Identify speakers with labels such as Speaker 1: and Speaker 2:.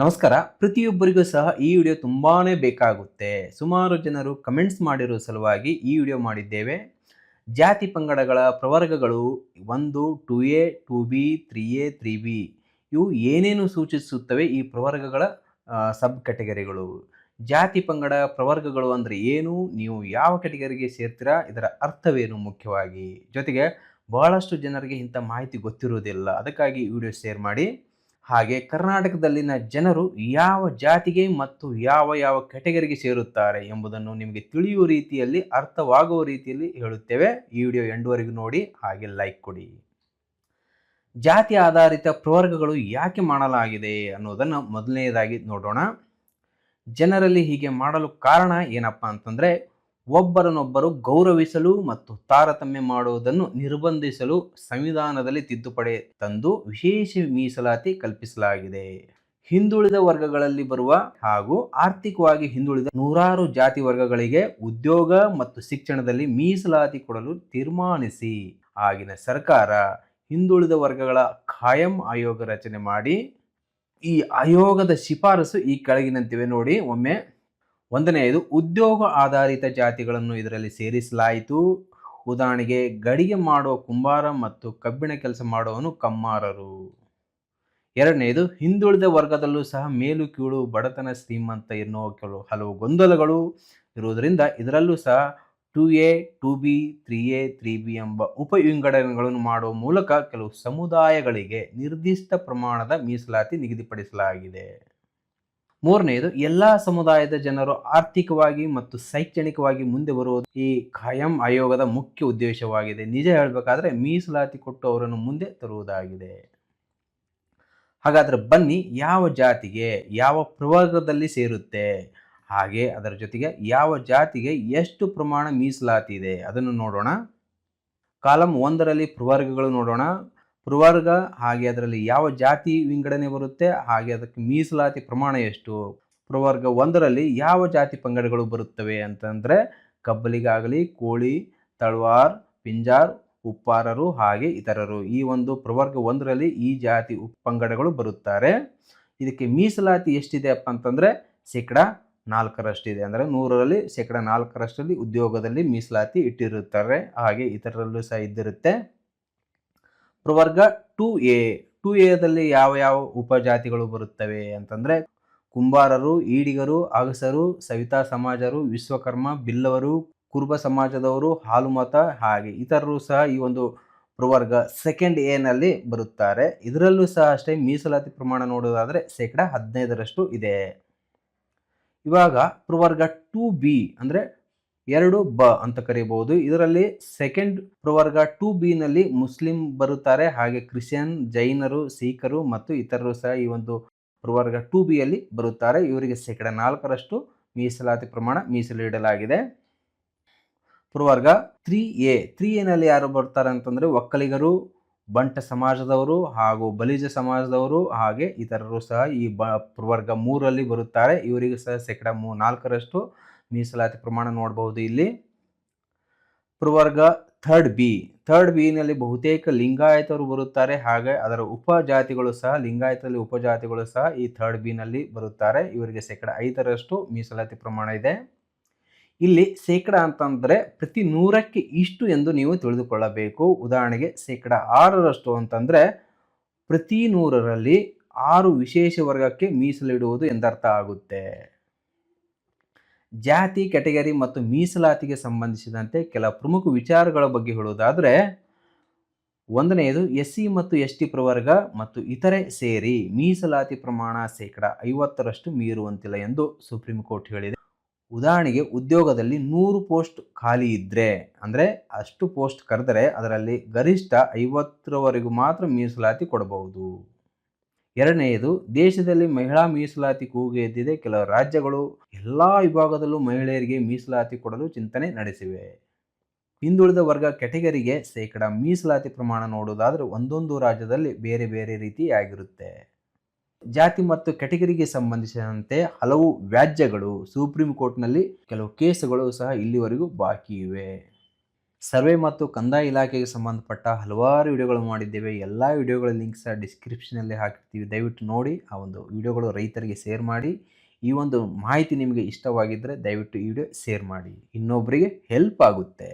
Speaker 1: ನಮಸ್ಕಾರ. ಪ್ರತಿಯೊಬ್ಬರಿಗೂ ಸಹ ಈ ವಿಡಿಯೋ ತುಂಬಾ ಬೇಕಾಗುತ್ತೆ. ಸುಮಾರು ಜನರು ಕಮೆಂಟ್ಸ್ ಮಾಡಿರೋ ಸಲುವಾಗಿ ಈ ವಿಡಿಯೋ ಮಾಡಿದ್ದೇವೆ. ಜಾತಿ ಪಂಗಡಗಳ ಪ್ರವರ್ಗಗಳು ಒಂದು two A two B three A three B ಇವು ಏನೇನು ಸೂಚಿಸುತ್ತವೆ ಈ ಪ್ರವರ್ಗಗಳ ಸಬ್ ಕ್ಯಾಟಗರಿಗಳು ಜಾತಿ ಪಂಗಡ ಪ್ರವರ್ಗಗಳು ಅಂದರೆ ಏನು? ನೀವು ಯಾವ ಕ್ಯಾಟಗರಿಗೆ ಸೇರ್ತೀರಾ? ಇದರ ಅರ್ಥವೇನು ಮುಖ್ಯವಾಗಿ? ಜೊತೆಗೆ ಬಹಳಷ್ಟು ಜನರಿಗೆ ಇಂಥ ಮಾಹಿತಿ ಗೊತ್ತಿರುವುದಿಲ್ಲ. ಅದಕ್ಕಾಗಿ ವಿಡಿಯೋ ಶೇರ್ ಮಾಡಿ. ಹಾಗೆ ಕರ್ನಾಟಕದಲ್ಲಿನ ಜನರು ಯಾವ ಜಾತಿಗೆ ಮತ್ತು ಯಾವ ಯಾವ ಕ್ಯಾಟಗರಿಗೆ ಸೇರುತ್ತಾರೆ ಎಂಬುದನ್ನು ನಿಮಗೆ ತಿಳಿಯುವ ರೀತಿಯಲ್ಲಿ ಅರ್ಥವಾಗುವ ರೀತಿಯಲ್ಲಿ ಹೇಳುತ್ತೇವೆ. ಈ ವಿಡಿಯೋ ಎಂಡುವರೆಗೂ ನೋಡಿ, ಹಾಗೆ ಲೈಕ್ ಕೊಡಿ. ಜಾತಿ ಆಧಾರಿತ ಪ್ರವರ್ಗಗಳು ಯಾಕೆ ಮಾಡಲಾಗಿದೆ ಅನ್ನೋದನ್ನು ಮೊದಲನೆಯದಾಗಿ ನೋಡೋಣ. ಜನರಲ್ಲಿ ಹೀಗೆ ಮಾಡಲು ಕಾರಣ ಏನಪ್ಪ ಅಂತಂದರೆ ಒಬ್ಬರನ್ನೊಬ್ಬರು ಗೌರವಿಸಲು ಮತ್ತು ತಾರತಮ್ಯ ಮಾಡುವುದನ್ನು ನಿರ್ಬಂಧಿಸಲು ಸಂವಿಧಾನದಲ್ಲಿ ತಿದ್ದುಪಡಿ ತಂದು ವಿಶೇಷ ಮೀಸಲಾತಿ ಕಲ್ಪಿಸಲಾಗಿದೆ. ಹಿಂದುಳಿದ ವರ್ಗಗಳಲ್ಲಿ ಬರುವ ಹಾಗೂ ಆರ್ಥಿಕವಾಗಿ ಹಿಂದುಳಿದ ನೂರಾರು ಜಾತಿ ವರ್ಗಗಳಿಗೆ ಉದ್ಯೋಗ ಮತ್ತು ಶಿಕ್ಷಣದಲ್ಲಿ ಮೀಸಲಾತಿ ಕೊಡಲು ತೀರ್ಮಾನಿಸಿ. ಆಗಿನ ಸರ್ಕಾರ ಹಿಂದುಳಿದ ವರ್ಗಗಳ ಖಾಯಂ ಆಯೋಗ ರಚನೆ ಮಾಡಿ ಈ ಆಯೋಗದ ಶಿಫಾರಸು ಈ ಕೆಳಗಿನಂತಿವೆ ನೋಡಿ. ಒಮ್ಮೆ ಒಂದನೆಯದು, ಉದ್ಯೋಗ ಆಧಾರಿತ ಜಾತಿಗಳನ್ನು ಇದರಲ್ಲಿ ಸೇರಿಸಲಾಯಿತು. ಉದಾಹರಣೆಗೆ, ಗಡಿಗೆ ಮಾಡುವ ಕುಂಬಾರ ಮತ್ತು ಕಬ್ಬಿಣ ಕೆಲಸ ಮಾಡುವವನು ಕಮ್ಮಾರರು. ಎರಡನೆಯದು, ಹಿಂದುಳಿದ ವರ್ಗದಲ್ಲೂ ಸಹ ಮೇಲು ಕೀಳು ಬಡತನ ಶ್ರೀಮಂತ ಎನ್ನುವ ಕೆಲವು, ಹಲವು ಗೊಂದಲಗಳು ಇರುವುದರಿಂದ ಇದರಲ್ಲೂ ಸಹ two A, two B, three A, three B ಎಂಬ ಉಪವಿಂಗಡಣೆಗಳನ್ನು ಮಾಡುವ ಮೂಲಕ ಕೆಲವು ಸಮುದಾಯಗಳಿಗೆ ನಿರ್ದಿಷ್ಟ ಪ್ರಮಾಣದ ಮೀಸಲಾತಿ ನಿಗದಿಪಡಿಸಲಾಗಿದೆ. ಮೂರನೆಯದು ಎಲ್ಲ ಸಮುದಾಯದ ಜನರು ಆರ್ಥಿಕವಾಗಿ ಮತ್ತು ಶೈಕ್ಷಣಿಕವಾಗಿ ಮುಂದೆ ಬರುವುದು ಈ ಖಾಯಂ ಆಯೋಗದ ಮುಖ್ಯ ಉದ್ದೇಶವಾಗಿದೆ. ನಿಜ ಹೇಳಬೇಕಾದ್ರೆ ಮೀಸಲಾತಿ ಕೊಟ್ಟು ಅವರನ್ನು ಮುಂದೆ ತರುವುದಾಗಿದೆ. ಹಾಗಾದ್ರೆ ಬನ್ನಿ, ಯಾವ ಜಾತಿಗೆ ಯಾವ ಪ್ರವರ್ಗದಲ್ಲಿ ಸೇರುತ್ತೆ? ಹಾಗೆ ಅದರ ಜೊತೆಗೆ ಯಾವ ಜಾತಿಗೆ ಎಷ್ಟು ಪ್ರಮಾಣ ಮೀಸಲಾತಿ ಇದೆ? ಅದನ್ನು ನೋಡೋಣ. ಕಾಲಂ ಒಂದರಲ್ಲಿ ಪ್ರವರ್ಗಗಳು ನೋಡೋಣ. ಪ್ರವರ್ಗ, ಹಾಗೆ ಅದರಲ್ಲಿ ಯಾವ ಜಾತಿ ವಿಂಗಡಣೆ ಬರುತ್ತೆ, ಹಾಗೆ ಅದಕ್ಕೆ ಮೀಸಲಾತಿ ಪ್ರಮಾಣ ಎಷ್ಟು? ಪ್ರವರ್ಗ ಒಂದರಲ್ಲಿ ಯಾವ ಜಾತಿ ಪಂಗಡಗಳು ಬರುತ್ತವೆ ಅಂತಂದರೆ ಕಬ್ಬಲಿಗಾಗಲಿ, ಕೋಳಿ, ತಳವಾರ್, ಪಿಂಜಾರ್, ಉಪ್ಪಾರರು, ಹಾಗೆ ಇತರರು. ಈ ಒಂದು ಪ್ರವರ್ಗ ಒಂದರಲ್ಲಿ ಈ ಜಾತಿ ಪಂಗಡಗಳು ಬರುತ್ತಾರೆ. ಇದಕ್ಕೆ ಮೀಸಲಾತಿ ಎಷ್ಟಿದೆ ಅಪ್ಪ ಅಂತಂದರೆ ಶೇಕಡ ನಾಲ್ಕರಷ್ಟಿದೆ. ಅಂದರೆ ನೂರರಲ್ಲಿ ಶೇಕಡ ನಾಲ್ಕರಷ್ಟರಲ್ಲಿ ಉದ್ಯೋಗದಲ್ಲಿ ಮೀಸಲಾತಿ ಇಟ್ಟಿರುತ್ತಾರೆ. ಹಾಗೆ ಇತರರಲ್ಲೂ ಸಹ ಇದ್ದಿರುತ್ತೆ. ಪ್ರವರ್ಗ ಟು ಎ ಟು ಎದಲ್ಲಿ ಯಾವ ಯಾವ ಉಪಜಾತಿಗಳು ಬರುತ್ತವೆ ಅಂತಂದರೆ ಕುಂಬಾರರು, ಈಡಿಗರು, ಅಗಸರು, ಸವಿತಾ ಸಮಾಜರು, ವಿಶ್ವಕರ್ಮ, ಬಿಲ್ಲವರು, ಕುರುಬ ಸಮಾಜದವರು, ಹಾಲುಮತ ಹಾಗೆ ಇತರರು ಸಹ ಈ ಒಂದು ಪ್ರವರ್ಗ ಸೆಕೆಂಡ್ ಎನಲ್ಲಿ ಬರುತ್ತಾರೆ. ಇದರಲ್ಲೂ ಸಹ ಅಷ್ಟೇ ಮೀಸಲಾತಿ ಪ್ರಮಾಣ ನೋಡೋದಾದರೆ ಶೇಕಡ ಹದಿನೈದರಷ್ಟು ಇದೆ. ಇವಾಗ ಪ್ರವರ್ಗ ಟು ಬಿ ಅಂದರೆ ಎರಡು ಬ ಅಂತ ಕರೀಬಹುದು. ಇದರಲ್ಲಿ ಸೆಕೆಂಡ್ ಪ್ರವರ್ಗ ಟು ಬಿ ನಲ್ಲಿ ಮುಸ್ಲಿಂ ಬರುತ್ತಾರೆ. ಹಾಗೆ ಕ್ರಿಶ್ಚಿಯನ್, ಜೈನರು ಸಿಖರು ಮತ್ತು ಇತರರು ಸಹ ಈ ಒಂದು ಪ್ರವರ್ಗ ಟು ಬಿಯಲ್ಲಿ ಬರುತ್ತಾರೆ. ಇವರಿಗೆ ಶೇಕಡ ನಾಲ್ಕರಷ್ಟು ಮೀಸಲಾತಿ ಪ್ರಮಾಣ ಮೀಸಲಿಡಲಾಗಿದೆ ಪ್ರವರ್ಗ ತ್ರೀ ಎ ತ್ರೀ ಎನಲ್ಲಿ ಯಾರು ಬರ್ತಾರೆ ಅಂತಂದರೆ ಒಕ್ಕಲಿಗರು, ಬಂಟ ಸಮಾಜದವರು ಹಾಗೂ ಬಲಿಜ ಸಮಾಜದವರು ಹಾಗೆ ಇತರರು ಸಹ ಈ ಬ ಪ್ರವರ್ಗ ಮೂರಲ್ಲಿ ಬರುತ್ತಾರೆ. ಇವರಿಗೂ ಸಹ ಶೇಕಡ ಮೂ ನಾಲ್ಕರಷ್ಟು ಮೀಸಲಾತಿ ಪ್ರಮಾಣ ನೋಡಬಹುದು ಇಲ್ಲಿ. ಪ್ರವರ್ಗ ಥರ್ಡ್ ಬಿ ಥರ್ಡ್ ಬಿನಲ್ಲಿ ಬಹುತೇಕ ಲಿಂಗಾಯತರು ಬರುತ್ತಾರೆ. ಹಾಗೆ ಅದರ ಉಪಜಾತಿಗಳು ಸಹ ಲಿಂಗಾಯತದಲ್ಲಿ ಉಪಜಾತಿಗಳು ಸಹ ಈ ಥರ್ಡ್ ಬಿನಲ್ಲಿ ಬರುತ್ತಾರೆ. ಇವರಿಗೆ ಶೇಕಡ ಐದರಷ್ಟು ಮೀಸಲಾತಿ ಪ್ರಮಾಣ ಇದೆ. ಇಲ್ಲಿ ಶೇಕಡ ಅಂತಂದರೆ ಪ್ರತಿ ನೂರಕ್ಕೆ ಇಷ್ಟು ಎಂದು ನೀವು ತಿಳಿದುಕೊಳ್ಳಬೇಕು. ಉದಾಹರಣೆಗೆ ಶೇಕಡ ಆರರಷ್ಟು ಅಂತಂದರೆ ಪ್ರತಿ ನೂರರಲ್ಲಿ ಆರು ವಿಶೇಷ ವರ್ಗಕ್ಕೆ ಮೀಸಲಿಡುವುದು ಎಂದರ್ಥ ಆಗುತ್ತೆ. ಜಾತಿ, ಕೆಟಗರಿ ಮತ್ತು ಮೀಸಲಾತಿಗೆ ಸಂಬಂಧಿಸಿದಂತೆ ಕೆಲ ಪ್ರಮುಖ ವಿಚಾರಗಳ ಬಗ್ಗೆ ಹೇಳುವುದಾದರೆ ಒಂದನೆಯದು ಎಸ್ ಸಿ ಮತ್ತು ಎಸ್ ಟಿ ಪ್ರವರ್ಗ ಮತ್ತು ಇತರೆ ಸೇರಿ ಮೀಸಲಾತಿ ಪ್ರಮಾಣ ಶೇಕಡ ಐವತ್ತರಷ್ಟು ಮೀರುವಂತಿಲ್ಲ ಎಂದು ಸುಪ್ರೀಂ ಕೋರ್ಟ್ ಹೇಳಿದೆ. ಉದಾಹರಣೆಗೆ ಉದ್ಯೋಗದಲ್ಲಿ ನೂರು ಪೋಸ್ಟ್ ಖಾಲಿ ಇದ್ದರೆ ಅಂದರೆ ಅಷ್ಟು ಪೋಸ್ಟ್ ಕರೆದರೆ ಅದರಲ್ಲಿ ಗರಿಷ್ಠ ಐವತ್ತರವರೆಗೂ ಮಾತ್ರ ಮೀಸಲಾತಿ ಕೊಡಬಹುದು. ಎರಡನೆಯದು, ದೇಶದಲ್ಲಿ ಮಹಿಳಾ ಮೀಸಲಾತಿ ಕೂಗು ಎದ್ದಿದೆ. ಕೆಲವು ರಾಜ್ಯಗಳು ಎಲ್ಲ ವಿಭಾಗದಲ್ಲೂ ಮಹಿಳೆಯರಿಗೆ ಮೀಸಲಾತಿ ಕೊಡಲು ಚಿಂತನೆ ನಡೆಸಿವೆ. ಹಿಂದುಳಿದ ವರ್ಗ ಕೆಟಗರಿಗೆ ಶೇಕಡ ಮೀಸಲಾತಿ ಪ್ರಮಾಣ ನೋಡುವುದಾದರೂ ಒಂದೊಂದು ರಾಜ್ಯದಲ್ಲಿ ಬೇರೆ ಬೇರೆ ರೀತಿಯಾಗಿರುತ್ತೆ. ಜಾತಿ ಮತ್ತು ಕೆಟಗರಿಗೆ ಸಂಬಂಧಿಸಿದಂತೆ ಹಲವು ವ್ಯಾಜ್ಯಗಳು ಸುಪ್ರೀಂ ಕೋರ್ಟ್ನಲ್ಲಿ ಕೆಲವು ಕೇಸುಗಳು ಸಹ ಇಲ್ಲಿವರೆಗೂ ಬಾಕಿ ಇವೆ. ಸರ್ವೆ ಮತ್ತು ಕಂದಾಯ ಇಲಾಖೆಗೆ ಸಂಬಂಧಪಟ್ಟ ಹಲವಾರು ವಿಡಿಯೋಗಳು ಮಾಡಿದ್ದೇವೆ. ಎಲ್ಲ ವಿಡಿಯೋಗಳ ಲಿಂಕ್ ಸಹ ಡಿಸ್ಕ್ರಿಪ್ಷನಲ್ಲಿ ಹಾಕಿರ್ತೀವಿ. ದಯವಿಟ್ಟು ನೋಡಿ, ಆ ಒಂದು ವಿಡಿಯೋಗಳು ರೈತರಿಗೆ ಶೇರ್ ಮಾಡಿ. ಈ ಒಂದು ಮಾಹಿತಿ ನಿಮಗೆ ಇಷ್ಟವಾಗಿದ್ದರೆ ದಯವಿಟ್ಟು ಈ ವಿಡಿಯೋ ಶೇರ್ ಮಾಡಿ. ಇನ್ನೊಬ್ಬರಿಗೆ ಹೆಲ್ಪ್ ಆಗುತ್ತೆ.